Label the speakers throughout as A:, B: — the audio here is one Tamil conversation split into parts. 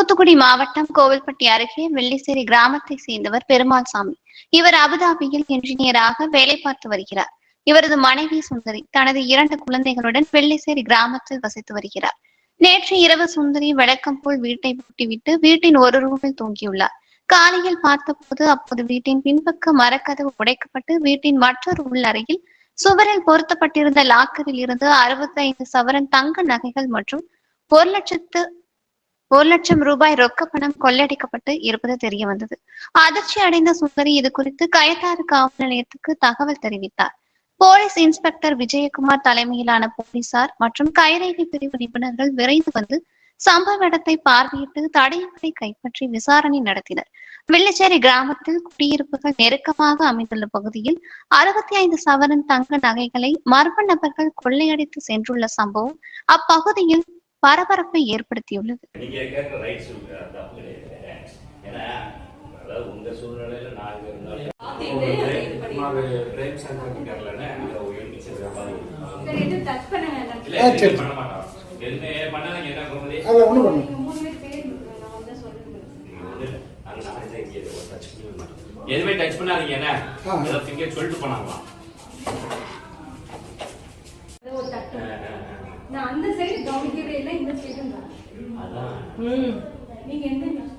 A: தூத்துக்குடி மாவட்டம் கோவில்பட்டி அருகே வெள்ளிசேரி கிராமத்தை சேர்ந்தவர் பெருமாள் சாமி இவர் அபுதாபியில் என்ஜினியராக வேலை பார்த்து வருகிறார். இவரது மனைவி சுந்தரி தனது இரண்டு குழந்தைகளுடன் வெள்ளிசேரி கிராமத்தில் வசித்து வருகிறார். நேற்று இரவு சுந்தரி வழக்கம் போல் வீட்டை பூட்டிவிட்டு வீட்டின் ஒரு ரூமில் தூங்கியுள்ளார். காலையில் பார்த்தபோது அப்போது வீட்டின் பின்பக்க மரக்கதவு உடைக்கப்பட்டு வீட்டின் மற்றொரு உள்ளறையில் சுவரில் பொருத்தப்பட்டிருந்த லாக்கரில் இருந்து அறுபத்தைந்து சவரன் தங்க நகைகள் மற்றும் ஒரு லட்சத்து ஒரு லட்சம் ரூபாய் ரொக்க பணம் கொள்ளையடிக்கப்பட்டு இருப்பது தெரிய வந்தது. அதிர்ச்சி அடைந்த சுந்தரி இது குறித்து கயத்தாறு காவல் நிலையத்துக்கு தகவல் தெரிவித்தார். போலீஸ் இன்ஸ்பெக்டர் விஜயகுமார் தலைமையிலான போலீசார் மற்றும் கைரேகை பிரிவு நிபுணர்கள் விரைந்து வந்து சம்பவ இடத்தை பார்வையிட்டு தடயங்களை கைப்பற்றி விசாரணை நடத்தினர். வெள்ளச்சேரி கிராமத்தில் குடியிருப்புகள் நெருக்கமாக அமைந்துள்ள பகுதியில் அறுபத்தி ஐந்து சவரன் தங்க நகைகளை மர்ம நபர்கள் கொள்ளையடித்து சென்றுள்ள சம்பவம் அப்பகுதியில் பரபரப்பை ஏற்படுத்தியுள்ளது.
B: எதுவும்
C: டச் பண்ணாதீங்க என்ன? சொல்லிட்டு போனாங்களாம்
B: அது ஒரு தட்டு.
C: ஆ, ஆ, ஆ.
B: நான் அந்த சைடு கவனிக்கவே இல்லை இந்த சைடு நீங்க எந்த
C: தமிழ்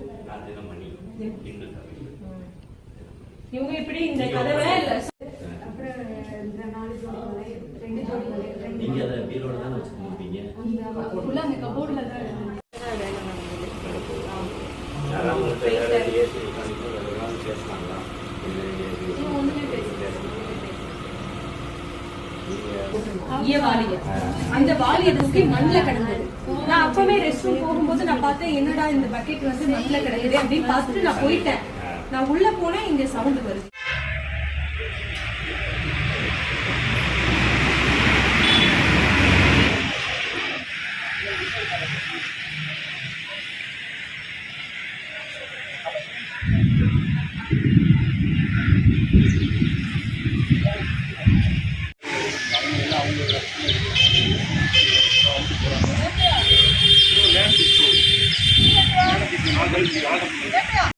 D: இவங்க இப்படி இந்த கதவை இல்ல.
B: அப்புறம் இந்த நாலு ஜோடி ரெண்டு ஜோடி
C: நீங்க அதை பீரோட தானே
B: உள்ள அந்த கபோர்ட்ல தான்
D: அந்த வாலி எதுக்கு மண்ணுல கிடந்தது. நான் அப்பவே ரெஸ்ட் ரூம் போகும்போது நான் பார்த்தேன் என்னடா இந்த பக்கெட் வந்து மண்ணுல கிடக்குது அப்படின்னு பார்த்துட்டு நான் போயிட்டேன். நான் உள்ள போனேன் இங்க சவுண்ட் வருது.
E: போய்